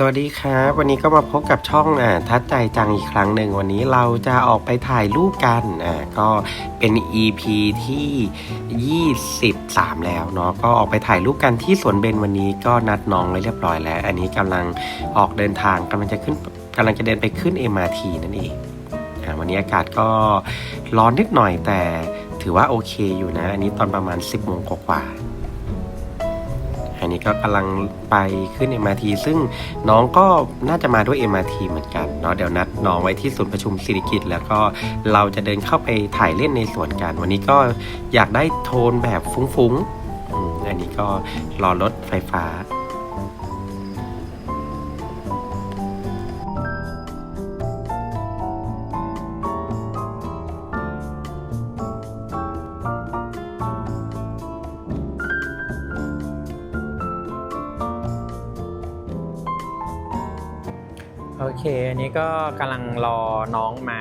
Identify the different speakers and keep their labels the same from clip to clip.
Speaker 1: สวัสดีครับ วันนี้ก็มาพบกับช่องอ่าทัดใจจังอีกครั้งหนึ่งวันนี้เราจะออกไปถ่ายรูปกันอ่าก็เป็น EP ที่ 23 แล้วเนาะก็ออกไปถ่ายรูปกันที่สวนเบนวันนี้ก็นัดน้องไว้เรียบร้อยแล้ว อันนี้กำลังออกเดินทางกำลังจะขึ้นกำลังจะเดินไปขึ้น MRT นั่นเองอ่าวันนี้อากาศก็ร้อนนิดหน่อยแต่ถือว่าโอเคอยู่นะ อันนี้ตอนประมาณ 10โมงกว่า อันนี้ก็กำลังไปขึ้น MRT ซึ่งน้องก็น่าจะมาด้วย MRT เหมือนกันเนาะเดี๋ยวนัดน้องไว้ที่ศูนย์ประชุมสิริกิตแล้วก็เราจะเดินเข้าไปถ่ายเล่นในสวนกัน วันนี้ก็อยากได้โทนแบบฟุ้งๆอันนี้ก็รอรถไฟฟ้า
Speaker 2: เค อันนี้ก็กำลังรอน้องมา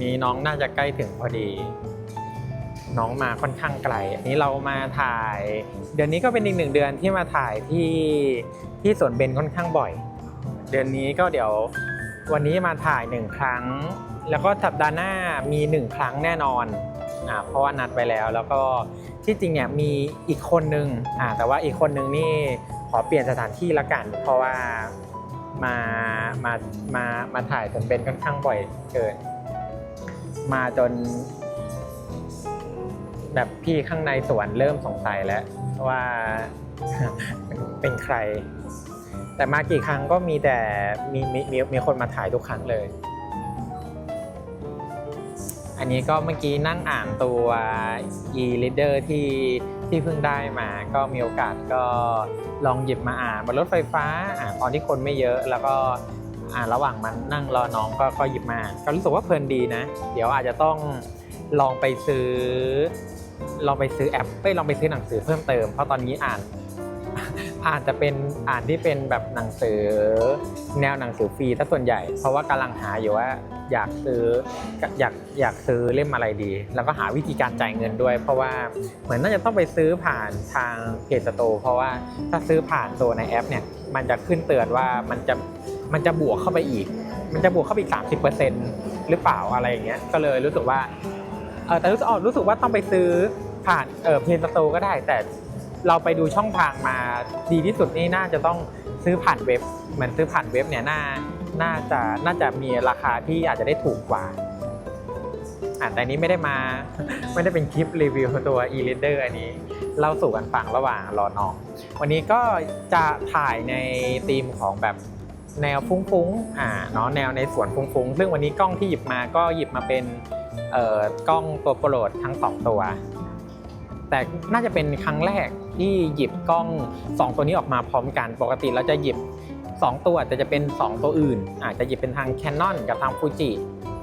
Speaker 2: มีน้องน่าจะใกล้ถึงพอดี น้องมาค่อนข้างไกล อันนี้เรามาถ่าย เดือนนี้ก็เป็นอีกหนึ่งเดือนที่มาถ่ายที่ที่สวนเบนค่อนข้างบ่อย เดือนนี้ก็เดี๋ยววันนี้มาถ่ายหนึ่งครั้ง แล้วก็สัปดาห์หน้ามีหนึ่งครั้งแน่นอนอ่าเพราะว่านัดไปแล้วแล้วก็ที่จริงเนี่ยมีอีกคนนึงอ่าแต่ว่าอีกคนนึงนี่ขอเปลี่ยนสถานที่ละกัน เพราะว่า มามามามาถ่ายจนเป็นค่อนข้างบ่อยเกิน มาจน แบบพี่ข้างในสวนเริ่มสงสัยแล้วว่าเป็นใคร แต่มากี่ครั้งก็มีแต่มีมีมีคนมาถ่ายทุกครั้งเลย อันนี้ก็เมื่อกี้นั่งอ่านตัว e-reader ที่ที่เพิ่งได้มาก็มีโอกาสก็ลองหยิบมาอ่านบนรถไฟฟ้าอ่านตอนที่คนไม่เยอะแล้วก็อ่านระหว่างมันนั่งรอน้องก็ก็หยิบมาก็รู้สึกว่าเพลินดีนะ เดี๋ยวอาจจะต้องลองไปซื้อ ลองไปซื้อแอปเอ้ยลองไปซื้อหนังสือเพิ่มเติมเพราะตอนนี้อ่าน อานจะเป็นอ่านที่เป็นแบบหนังสือแนวหนังสือฟรีถ้าส่วนใหญ่ เพราะว่ากำลังหาอยู่ว่าอยากซื้ออยากอยากซื้อเล่มอะไรดี แล้วก็หาวิธีการจ่ายเงินด้วย เพราะว่าเหมือนน่าจะต้องไปซื้อผ่านทางเพจสโตเพราะว่าถ้าซื้อผ่านตัวในแอปเนี่ยมันจะขึ้นเตือนว่ามันจะมันจะบวกเข้าไปอีก มันจะบวกเข้าไปอีก30%หรือเปล่าอะไรอย่างเงี้ยก็เลยรู้สึกว่าเออแต่รู้สึกออรู้สึกว่าต้องไปซื้อผ่านเออเพจสโตก็ได้แต่ เราไปดูช่องทางมาดีที่สุดนี่น่าจะต้องซื้อผ่านเว็บ เหมือนซื้อผ่านเว็บเนี่ยน่าน่าจะน่าจะมีราคาที่อาจจะได้ถูกกว่าอ่าแต่นี้ไม่ได้มาไม่ได้เป็นคลิปรีวิวตัว e-reader อันนี้เล่าสู่กันฟังระหว่างรอน้อง วันนี้ก็จะถ่ายในธีมของแบบแนวฟุ้งๆอ่าเนาะแนวในสวนฟุ้งๆ ซึ่งวันนี้กล้องที่หยิบมาก็หยิบมาเป็นเอ่อกล้องตัวโปรดทั้งสองตัว แต่น่าจะเป็นครั้งแรก ที่หยิบกล้อง 2 ตัวนี้ออกมาพร้อมกัน ปกติเราจะหยิบ 2 ตัวแต่จะเป็น 2 ตัวอื่น อาจจะหยิบเป็นทาง Canon กับทาง Fuji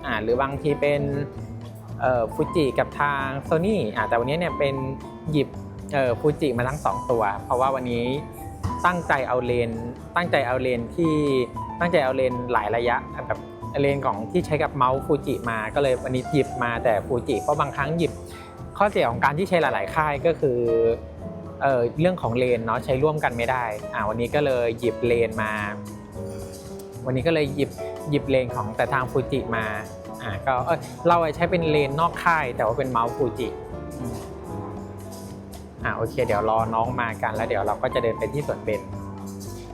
Speaker 2: อ่าหรือบางทีเป็นฟูจิกับทาง Sony อ่าแต่วันนี้เนี่ยเป็นหยิบฟูจิมาทั้ง 2 ตัว เพราะว่าวันนี้ตั้งใจเอาเลนตั้งใจเอาเลนที่ตั้งใจเอาเลนหลายระยะแบบเลนของที่ใช้กับเมาส์ฟูจิมาก็เลยวันนี้หยิบมาแต่ฟูจิเพราะบางครั้งหยิบข้อเสียของการที่ใช้หลาย ๆ ค่ายก็คือ เเรื่องของเลนเนาะใช้ร่วมกันไม่ได้อ่าวันนี้ก็เลยหยิบเลนมา วันนี้ก็เลยหยิบหยิบเลนของแต่ทางฟูจิมาอ่าก็เออเราใช้เป็นเลนนอกค่าย แต่ว่าเป็นเมาส์ฟูจิอ่าโอเค เดี๋ยวรอน้องมากันแล้วเดี๋ยวเราก็จะเดินไปที่สวนเบน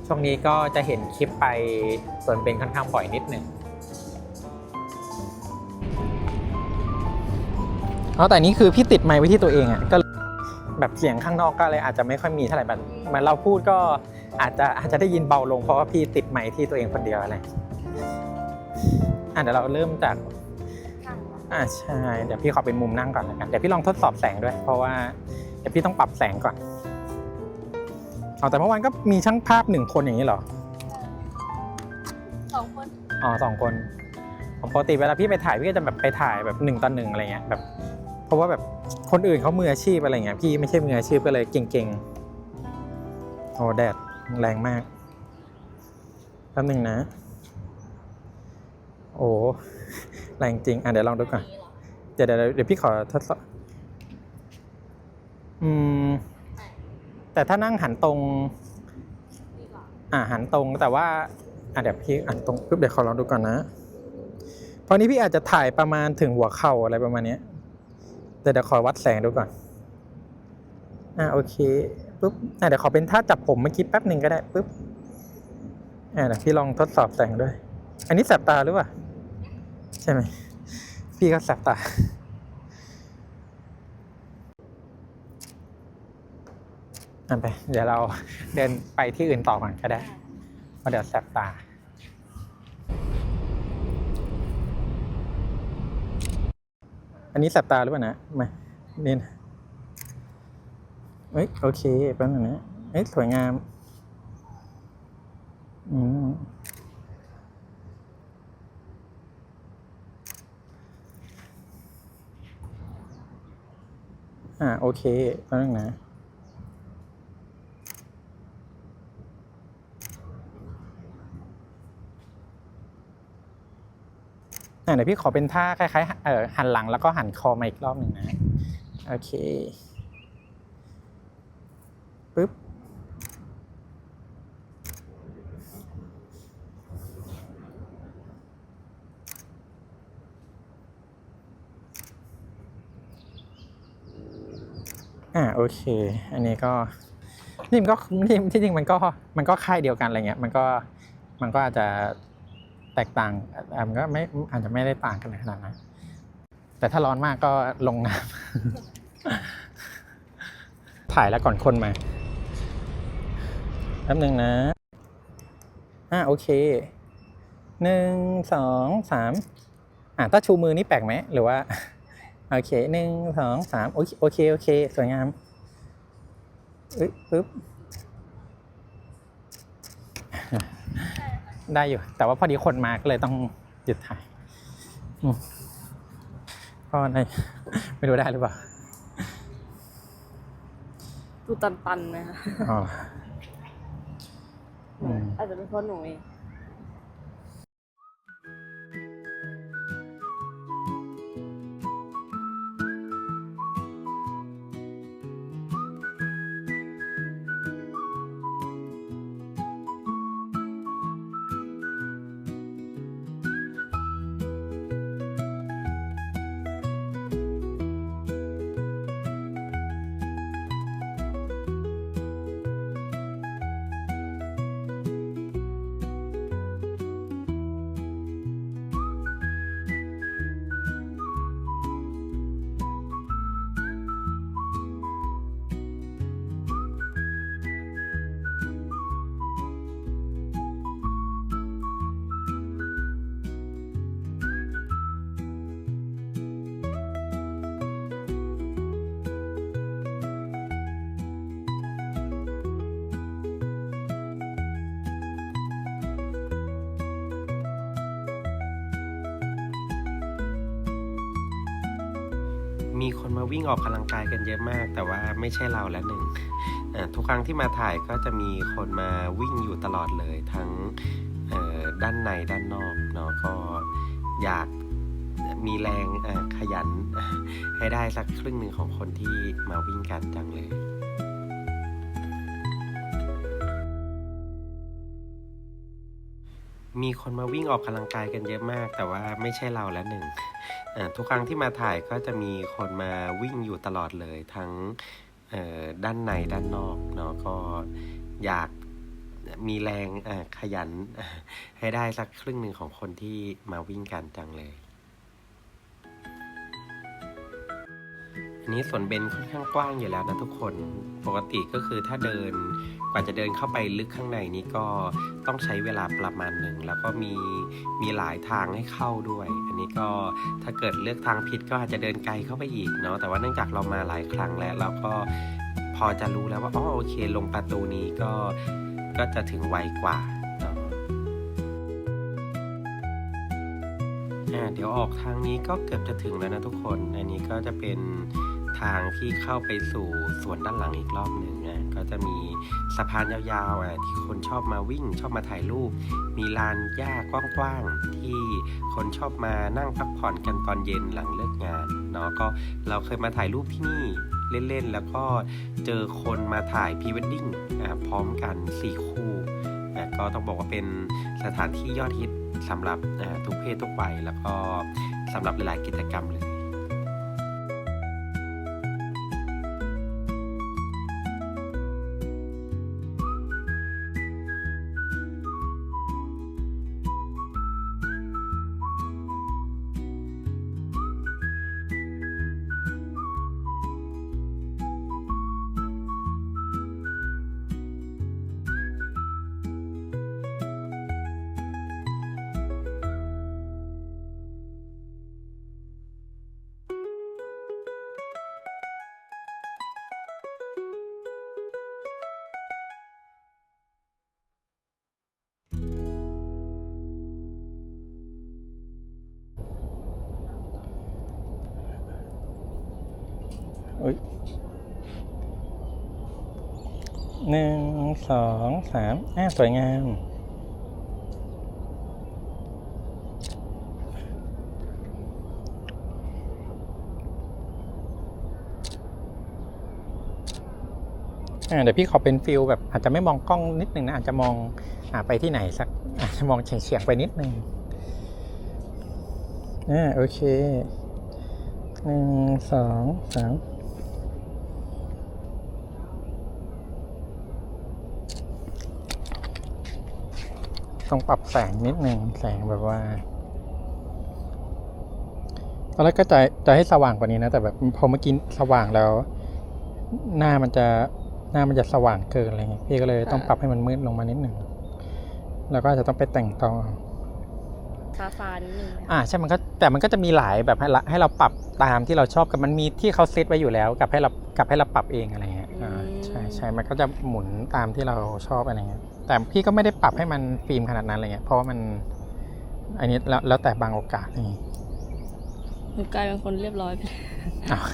Speaker 2: ช่วงนี้ก็จะเห็นคลิปไปสวนเบนค่อนข้างบ่อยนิดหนึ่งเอ๋อแต่นี่คือพี่ติดไมค์ไว้ที่ตัวเองอะก็ แบบเสียงข้างนอกก็เลยอาจจะไม่ค่อยมีเท่าไหร่แบบเหมือนเราพูดก็อาจจะอาจจะได้ยินเบาลงเพราะว่าพี่ติดไมค์ที่ตัวเองคนเดียวอะไรอะเดี๋ยวเราเริ่มจากอ่าใช่เดี๋ยวพี่ขอเป็นมุมนั่งก่อนแล้วกันเดี๋ยวพี่ลองทดสอบแสงด้วย เพราะว่าเดี๋ยวพี่ต้องปรับแสงก่อนเอาแต่เมื่อวานก็มีช่างภาพหนึ่งคนอย่างนี้เหรอ
Speaker 3: สองคน
Speaker 2: อ๋อสองคนผมปกติเวลาพี่ไปถ่ายพี่ก็จะแบบไปถ่ายแบบหนึ่งต่อหนึ่งอะไรเงี้ยแบบ เพราะว่าแบบคนอื่นเขามืออาชีพอะไรเงี้ยพี่ไม่ใช่มืออาชีพก็เลยเก่งๆโอ้แดดแรงมากแป๊บหนึ่งนะ โอ้แรงจริง อะเดี๋ยวลองดูก่อน
Speaker 3: เดี๋
Speaker 2: ยวเดี๋ยวเดี๋ยวพี่ขอทดสอบอืม แต่ถ้านั่งหันตรง อ่าหันตรงแต่ว่าอะเดี๋ยวพี่อ่านตรงปุ๊บเดี๋ยวขอลองดูก่อนนะเพราะนี้พี่อาจจะถ่ายประมาณถึงหัวเข่าอะไรประมาณเนี้ย เดี๋ยวขอวัดแสงดูก่อน อะโอเคปุ๊บอะเดี๋ยวขอเป็นท่าจับผมเมื่อกี้แป๊บหนึ่งก็ได้ปุ๊บ อะเดี๋ยวพี่ลองทดสอบแสงด้วย อันนี้แสบตาหรือเปล่า ใช่ไหม พี่ก็แสบตา อะไป เดี๋ยวเราเดินไปที่อื่นต่อก่อนก็ได้เพราะเดี๋ยวแสบตา อันนี้แสบตาหรือเปล่านะมาเนี่นเอ้ยโอเคแป๊บนึงนะเอ้ยสวยงามอืมอ่าโอเคแป๊บนึงนะ เดี๋ยวพี่ขอเป็นท่าคล้ายๆเอ่อหันหลังแล้วก็หันคอมาอีกรอบหนึ่งนะ โอเคปึ๊บอ่าโอเค อันนี้ก็นี่มันก็ที่ที่จริงมันก็มันก็ค่ายเดียวกันอะไรเงี้ยมันก็มันก็อาจจะ แตกต่างมันก็ไม่อาจจะไม่ได้ต่างกันขนาดนั้นแต่ถ้าร้อนมากก็ลงน้ำถ่ายแล้วก่อนคนมาแป๊บหนึ่งนะอ่าโอเคหนึ่งสองสามอ่าถ้าชูมือนี่แปลกไหมหรือว่า โอเคหนึ่งสองสามโอเคโอเคโอเค สวยงามเอ้ยปึ๊บ ได้อยู่ แต่ว่าพอดีคนมาก็เลยต้องหยุดถ่ายอืมก็ในไม่รู้ได้หรือเปล่า
Speaker 3: ดูตันๆไหมคะ
Speaker 2: อ๋ออืม
Speaker 3: อาจจะเป็นเพราะหนูเอง
Speaker 1: วิ่งออกกำลังกายกันเยอะมาก แต่ว่าไม่ใช่เราและหนึ่งทุกครั้งที่มาถ่ายก็จะมีคนมาวิ่งอยู่ตลอดเลย ทั้งด้านในด้านนอกเนาะก็อยากมีแรงขยันให้ได้สักครึ่งหนึ่งของคนที่มาวิ่งกันจังเลยมีคนมาวิ่งออกกำลังกายกันเยอะมาก แต่ว่าไม่ใช่เราและหนึ่ง ทุกครั้งที่มาถ่ายก็จะมีคนมาวิ่งอยู่ตลอดเลยทั้งด้านในด้านนอกเนาะก็อยากมีแรงขยันให้ได้สักครึ่งหนึ่งของคนที่มาวิ่งกันจังเลย อันนี้สวนเบนค่อนข้างกว้างอยู่แล้วนะทุกคน ปกติก็คือถ้าเดิน ว่าจะเดินเข้าไปลึกข้างในนี้ก็ต้องใช้เวลาประมาณหนึ่ง แล้วก็มีมีหลายทางให้เข้าด้วย อันนี้ก็ถ้าเกิดเลือกทางผิดก็อาจจะเดินไกลเข้าไปอีกเนาะแต่ว่าเนื่องจากเรามาหลายครั้งแล้วเราก็พอจะรู้แล้วว่าอ๋อโอเค ลงประตูนี้ก็ก็จะถึงไวกว่าเนาะอ่าเดี๋ยวออกทางนี้ก็เกือบจะถึงแล้วนะทุกคน อันนี้ก็จะเป็นทางที่เข้าไปสู่สวนด้านหลังอีกรอบหนึ่ง ก็จะมีสะพานยาวๆอะที่คนชอบมาวิ่งชอบมาถ่ายรูป มีลานหญ้ากว้างๆที่คนชอบมานั่งพักผ่อนกันตอนเย็นหลังเลิกงานเนาะก็เราเคยมาถ่ายรูปที่นี่เล่นๆ แล้วก็เจอคนมาถ่ายพรีเวดดิ้งพร้อมกัน 4 คู่อ่ก็ต้องบอกว่าเป็นสถานที่ยอดฮิตสำหรับทุกเพศทุกวัยแล้วก็สำหรับหลายๆกิจกรรมเล
Speaker 2: ย หนึ่งสองสามอ่าสวยงาม อ่าเดี๋ยวพี่ขอเป็นฟิลแบบอาจจะไม่มองกล้องนิดนึงนะ อาจจะมองอ่าไปที่ไหนสัก อาจจะมองเฉียงๆไปนิดนึงอ่าโอเคหนึ่งสองสาม ต้องปรับแสงนิดนึงแสงแบบว่าตอนแรกก็จะจะให้สว่างกว่านี้นะ แต่แบบพอเมื่อกี้สว่างแล้ว หน้ามันจะหน้ามันจะสว่างเกินอะไรเงี้ยพี่ก็เลยต้องปรับให้มันมืดลงมานิดหนึ่งแล้วก็อาจจะต้องไปแต่งต่อ
Speaker 3: ฟ้าฟ้าๆนิดนึงนะคะ
Speaker 2: อ่าใช่มันก็แต่มันก็จะมีหลายแบบให้ละให้เราปรับตามที่เราชอบกับมันมีที่เขาเซตไว้อยู่แล้ว กับให้เรากับให้เราปรับเองอะไรเงี้ยอ่าใช่ใช่มันก็จะหมุนตามที่เราชอบอะไรเงี้ย แต่พี่ก็ไม่ได้ปรับให้มันฟิล์มขนาดนั้นอะไรเงี้ยเพราะว่ามันอันนี้แล้วแล้วแต่บางโอกาสอะไรเงี้ย
Speaker 3: หนูกลายเป็นคนเรียบร้อยไปเลย
Speaker 2: อ้าว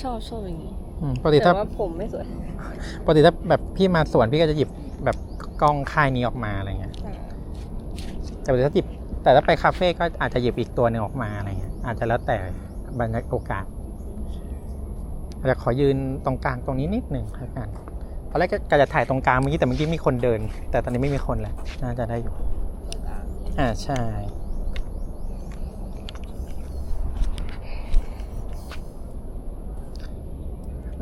Speaker 3: ชอบชอบอย่างนี้
Speaker 2: อืมปกติ
Speaker 3: แต่
Speaker 2: ถ้า
Speaker 3: ว่าผมไม่สวย
Speaker 2: ปกติถ้าแบบพี่มาสวนพี่ก็จะหยิบแบบกล้องค่ายนี้ออกมาอะไรเงี้ย แต่ถ้าหยิบแต่ถ้าไปคาเฟ่ก็อาจจะหยิบอีกตัวหนึ่งออกมาอะไรเงี้ยอาจจะแล้วแต่บรรยากาศโอกาสอาจะขอยืนตรงกลางตรงนี้นิดหนึ่งแล้วกันตอนแรกก็ก็จะถ่ายตรงกลางเมื่อกี้แต่เมื่อกี้มีคนเดิน แต่ตอนนี้ไม่มีคนแล้วน่าจะได้อยู่อ่าใช่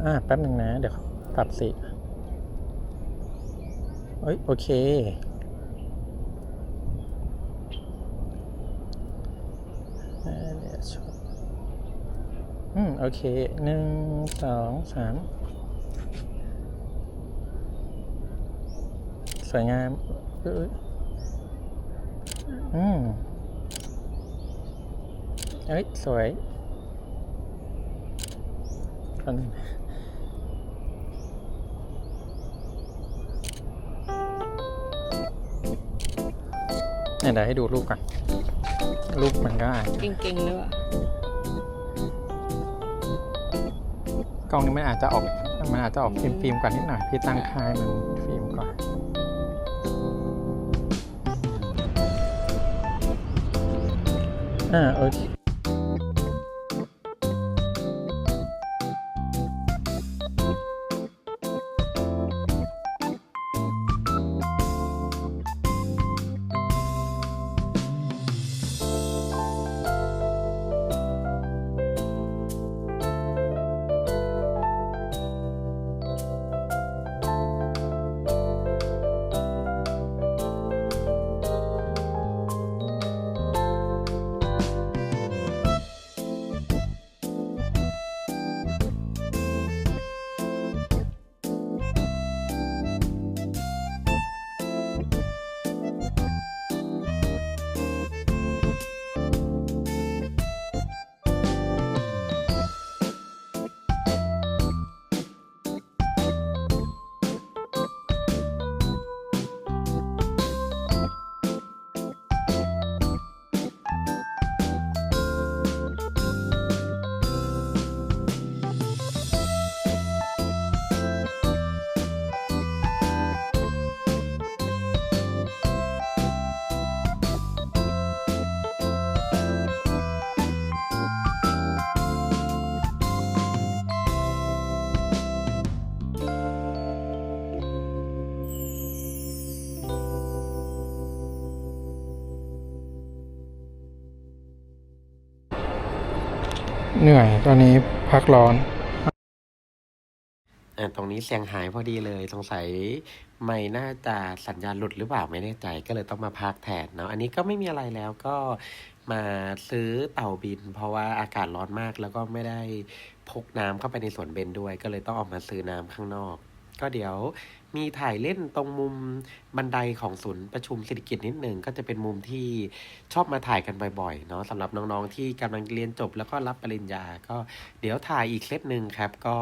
Speaker 2: อ่าแป๊บหนึ่งนะ เดี๋ยวปรับสิเอ้ยโอเค อ่าเดี๋ยว ชมอืม โอเคหนึ่งสองสามสวยงามเอ้ยอืมเอ้ย สวยตอนนึงเนี่ยเดี๋ยวให้ดูรูปก่อน รูปมันก็อาจจะ
Speaker 3: เก่งๆด้วยว่ะ
Speaker 2: กล้องนี้มันอาจจะออกมันอาจจะออกฟิล์มฟิล์มกว่านิดหน่อยพี่ตั้งค่ายมันฟิล์มก่อนอ่าโอเค เหนื่อยตอนนี้พักร้อน
Speaker 1: อ่าตรงนี้เสียงหายพอดีเลยสงสัยไม่น่าจะสัญญาณหลุดหรือเปล่าไม่แน่ใจก็เลยต้องมาพักแทนเนาะอันนี้ก็ไม่มีอะไรแล้วก็มาซื้อเต่าบิน เพราะว่าอากาศร้อนมากแล้วก็ไม่ได้พกน้ำเข้าไปในสวนเบนด้วย ก็เลยต้องออกมาซื้อน้ำข้างนอก ก็เดี๋ยว มีถ่ายเล่นตรงมุมบันไดของศูนย์ประชุมเศรษฐกิจนิดหนึ่งก็จะเป็นมุมที่ชอบมาถ่ายกันบ่อยๆเนาะสำหรับน้องๆที่กำลังเรียนจบแล้วก็รับปริญญา ก็เดี๋ยวถ่ายอีกเซตหนึ่งครับก็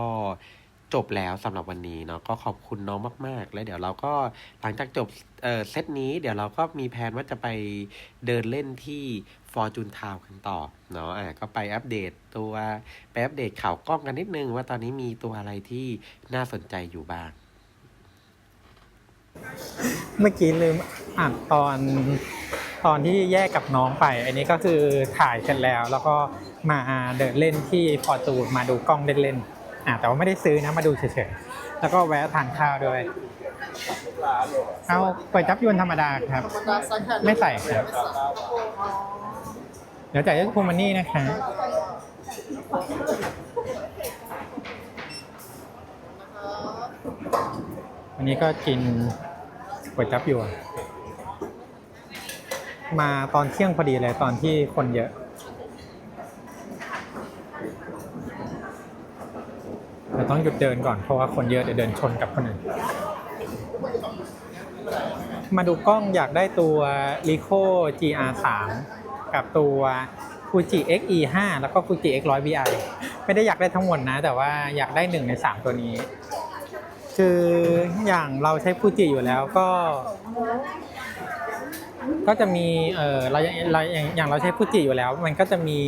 Speaker 1: จบแล้วสำหรับวันนี้เนาะก็ขอบคุณน้องมาก ๆ แล้วเดี๋ยวเราก็หลังจากจบเออเซตนี้ เดี๋ยวเราก็มีแผนว่าจะไปเดินเล่นที่ฟอร์จูนทาวกันต่อเนาะอะก็ไปอัปเดตตัวไปอัปเดตข่าวกล้องกันนิดนึง ว่าตอนนี้มีตัวอะไรที่น่าสนใจอยู่บ้าง
Speaker 2: เมื่อกี้ลืมอ่านตอนตอนที่แยกกับน้องไป อันนี้ก็คือถ่ายกันแล้ว แล้วก็มาเดินเล่นที่ฟอร์จูนมาดูกล้องเล่นๆอ่าแต่ว่าไม่ได้ซื้อนะมาดูเฉยๆ แล้วก็แวะทานข้าวด้วย เอาก๋วยจับยวนธรรมดาครับ ไม่ใส่ครับ เดี๋ยวจ่ายด้วยคูมันนี่นะคะ วันนี้ก็กินก๋วยจับยวนมาตอนเที่ยงพอดีเลยตอนที่คนเยอะแต่ต้องหยุดเดินก่อนเพราะว่าคนเยอะเดี๋ยวเดินชนกับคนอื่น มาดูกล้องอยากได้ตัว r i c o GR3 กับตัว Fuji X-E5 แล้วก็ Fuji X100 VI ไม่ได้อยากได้ทั้งหมดนะ แต่ว่าอยากได้หนึ่งใน 3 ตัวนี้ คืออย่างเราใช้ Fuji อยู่แล้วก็ ก็จะมีเออเราเราอย่างอย่างเราใช้ฟูจิอยู่แล้ว มันก็จะมี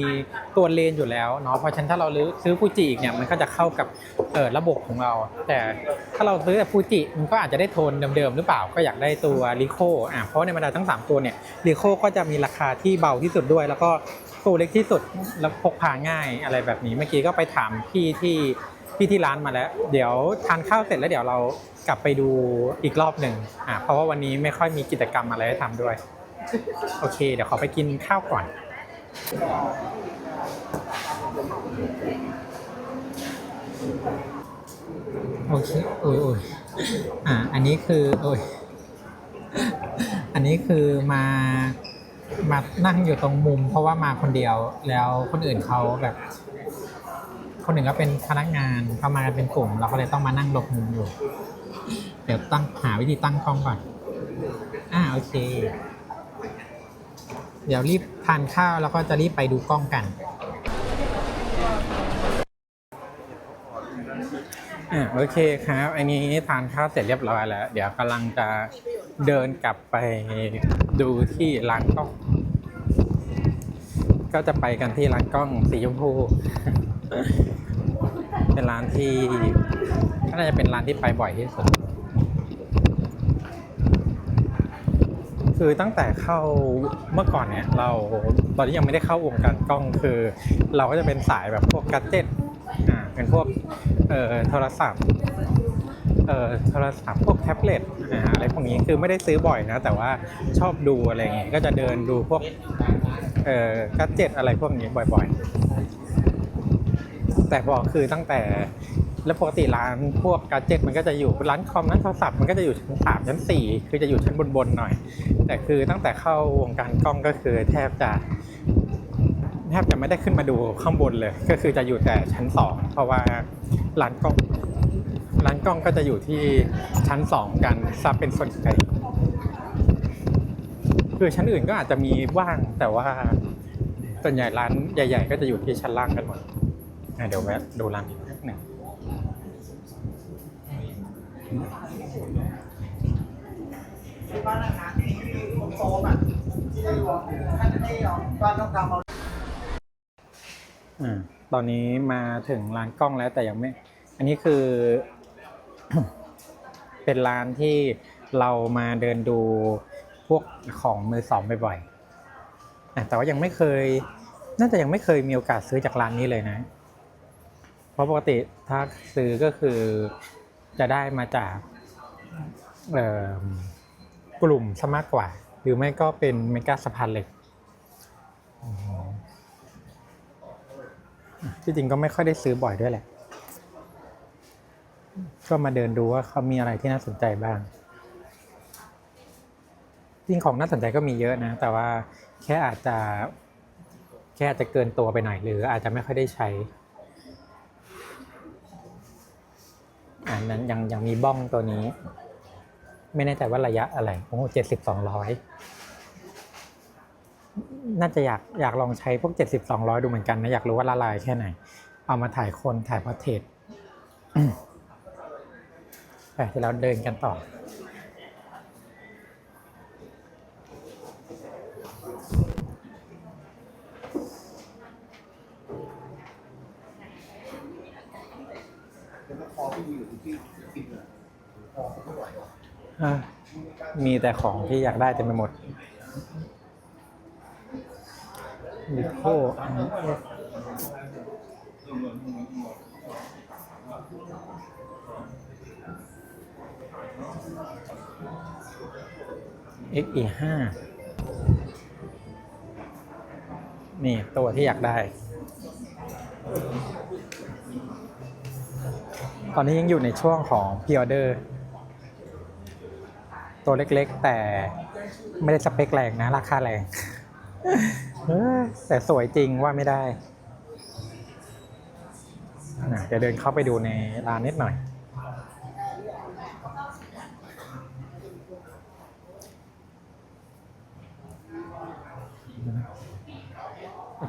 Speaker 2: ตัวเลนอยู่แล้วเนาะเพราะฉะนั้นถ้าเราซื้อฟูจิอีกเนี่ยมันก็จะเข้ากับเออระบบของเรา แต่ถ้าเราซื้อแต่ฟูจิมันก็อาจจะได้โทนเดิมๆหรือเปล่าก็อยากได้ตัวริโคอะเพราะในบรรดาทั้ง 3 ตัวเนี่ยริโคก็จะมีราคาที่เบาที่สุดด้วย แล้วก็ตัวเล็กที่สุดแล้วพกพาง่ายอะไรแบบนี้เมื่อกี้ก็ไปถามพี่ที่ พี่ที่ร้านมาแล้ว เดี๋ยวทานข้าวเสร็จแล้วเดี๋ยวเรากลับไปดูอีกรอบหนึ่งอะเพราะว่าวันนี้ไม่ค่อยมีกิจกรรมอะไรให้ทำด้วย โอเค เดี๋ยวขอไปกินข้าวก่อนโอเคโอ้ยโอ้ยอ่า อันนี้คือโอ้ยอันนี้คือมามานั่งอยู่ตรงมุม เพราะว่ามาคนเดียวแล้วคนอื่นเขาแบบ คนอื่นก็เป็นพนักงานเข้ามาเป็นกลุ่ม เราก็เลยต้องมานั่งหลบมุมอยู่ เดี๋ยวตั้งหาวิธีตั้งกล้องก่อน อ่าโอเค เดี๋ยวรีบทานข้าวแล้วก็จะรีบไปดูกล้องกันอ่าโอเคครับ อันนี้ทานข้าวเสร็จเรียบร้อยแล้ว เดี๋ยวกำลังจะเดินกลับไปดูที่ร้านกล้อง ก็จะไปกันที่ร้านกล้องสีชมพู เป็นร้านที่น่าจะเป็นร้านที่ไปบ่อยที่สุด คือตั้งแต่เข้าเมื่อก่อนเนี่ย เราตอนนี้ยังไม่ได้เข้าวงการกล้องคือ เราก็จะเป็นสายแบบพวกกัจเจ็ตอ่าเป็นพวกเอ่อโทรศัพท์เอ่อโทรศัพท์พวกแท็บเล็ตอ่าอะไรพวกนี้คือไม่ได้ซื้อบ่อยนะ แต่ว่าชอบดูอะไรอย่างเงี้ยก็จะเดินดูพวกเอ่อกัจเจ็ตอะไรพวกนี้บ่อย ๆ แต่พอคือตั้งแต่แล้วปกติร้านพวกกัจเจ็ตมันก็จะอยู่ร้านคอมร้านโทรศัพท์มันก็จะอยู่ชั้นสามชั้นสี่คือจะอยู่ชั้นบนๆหน่อย แต่คือตั้งแต่เข้าวงการกล้องก็คือแทบจะแทบจะไม่ได้ขึ้นมาดูข้างบนเลย ก็คือจะอยู่แต่ชั้นสองเพราะว่าร้านกล้องร้านกล้องก็จะอยู่ที่ชั้นสองกันซะเป็นส่วนใหญ่คือชั้นอื่นก็อาจจะมีว่างแต่ว่าส่วนใหญ่ร้านใหญ่ ๆ ก็จะอยู่ที่ชั้นล่างกันหมด อะเดี๋ยวแวะดูร้านนี้นิดหนึ่งอ่าตอนนี้มาถึงร้านกล้องแล้วแต่ยังไม่ อันนี้คือ เป็นร้านที่เรามาเดินดูพวกของมือสองบ่อยๆแต่ว่ายังไม่เคย น่าจะยังไม่เคยมีโอกาสซื้อจากร้านนี้เลยนะ เพราะปกติถ้าซื้อก็คือจะได้มาจากกลุ่มซะมากกว่า หรือไม่ก็เป็นเมกาสะพานเหล็กที่จริงก็ไม่ค่อยได้ซื้อบ่อยด้วยแหละ ก็มาเดินดูว่าเขามีอะไรที่น่าสนใจบ้าง จริงของน่าสนใจก็มีเยอะนะ แต่ว่าแค่อาจจะ แค่อาจจะเกินตัวไปหน่อยหรืออาจจะไม่ค่อยได้ใช้ อันนั้นยังยังมีบ้องตัวนี้ ไม่แน่ใจว่าระยะอะไรโอ้เจ็ดสิบสองร้อยน่าจะอยากอยากลองใช้พวกเจ็ดสิบสองร้อยดูเหมือนกันนะอยากรู้ว่าละลายแค่ไหน เอามาถ่ายคนถ่ายพอร์เทรตไปเดี๋ยวเราเดินกันต่อะ มีแต่ของที่อยากได้เต็มไปหมดลิโก้เอ็กอีห้านี่ตัวที่อยากได้ ตอนนี้ยังอยู่ในช่วงของพ r ออเดอร์ ตัวเล็กๆ แต่ไม่ได้สเปคแรงนะ ราคาแรงแต่สวยจริงว่าไม่ได้นะเดี๋ยวเดินเข้าไปดูในร้านนิดหน่อย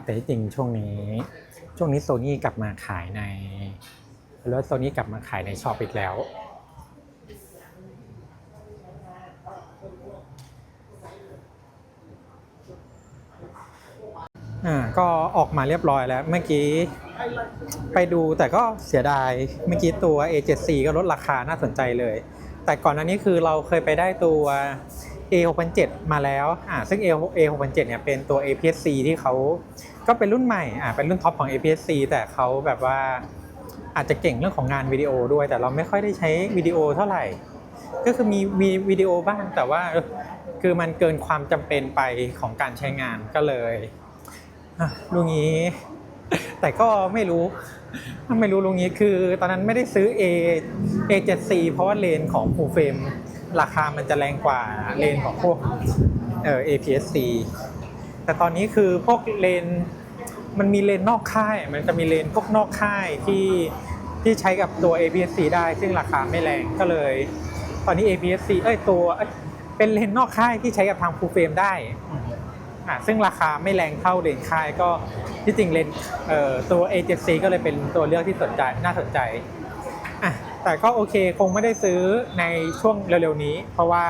Speaker 2: แต่จริงช่วงนี้ ช่วงนี้โซนี่กลับมาขายในแล้วโซนี่กลับมาขายในช็อปอีกแล้ว อ่าก็ออกมาเรียบร้อยแล้วเมื่อกี้ไปดูแต่ก็เสียดายเมื่อกี้ตัว A74 ก็ลดราคาน่าสนใจเลย แต่ก่อนหน้านี้คือเราเคยไปได้ตัว A607 มาแล้วอ่าซึ่ง A607 เนี่ยเป็นตัว APS-C ที่เขาก็เป็นรุ่นใหม่อ่าเป็นรุ่นท็อปของ APS-C แต่เขาแบบว่าอาจจะเก่งเรื่องของงานวิดีโอด้วย แต่เราไม่ค่อยได้ใช้วิดีโอเท่าไหร่ ก็คือมีมีวิดีโอบ้างแต่ว่าคือมันเกินความจำเป็นไปของการใช้งานก็เลย ลุงนี้ แต่ก็ไม่รู้ ไม่รู้ลุงนี้คือ ตอนนั้นไม่ได้ซื้อ A A7C เพราะว่าเลนของฟูเฟมราคามันจะแรงกว่าเลนของพวกเอ่อ APS-C แต่ตอนนี้คือพวกเลนมันมีเลนนอกค่าย มันจะมีเลนพวกนอกค่ายที่ที่ใช้กับตัว APS-C ได้ซึ่งราคาไม่แรงก็เลย ตอนนี้ APS-C เอ้ยตัวเอ้ยเป็นเลนนอกค่ายที่ใช้กับทางฟูเฟมได้ อะซึ่งราคาไม่แรงเท่าเลนค่ายก็ที่จริงเลนเอ่อตัว A7C ก็เลยเป็นตัวเลือกที่สนใจน่าสนใจอะแต่ก็โอเคคงไม่ได้ซื้อในช่วงเร็วๆนี้ เพราะว่า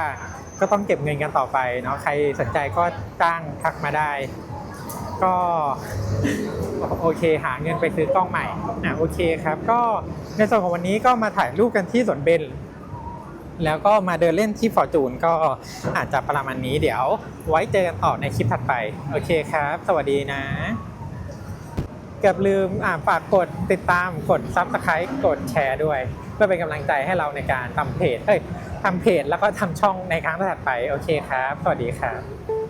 Speaker 2: ก็ต้องเก็บเงินกันต่อไปเนาะใครสนใจก็จ้างทักมาได้ ก็โอเคหาเงินไปซื้อกล้องใหม่อะโอเคครับ ก็ในส่วนของวันนี้ก็มาถ่ายรูปกันที่สวนเบน แล้วก็มาเดินเล่นที่ฟอร์จูนก็อาจจะประมาณนี้เดี๋ยวไว้เจอกันต่อในคลิปถัดไป โอเคครับ สวัสดีนะ เกือบลืมอ่าฝากกดติดตามกดซับสไคร b ์กดแชร์ด้วย เพื่อเป็นกำลังใจให้เราในการทำเพจเอ้ยทำเพจแล้วก็ทำช่องในครั้งถัดไป โอเคครับ สวัสดีครับ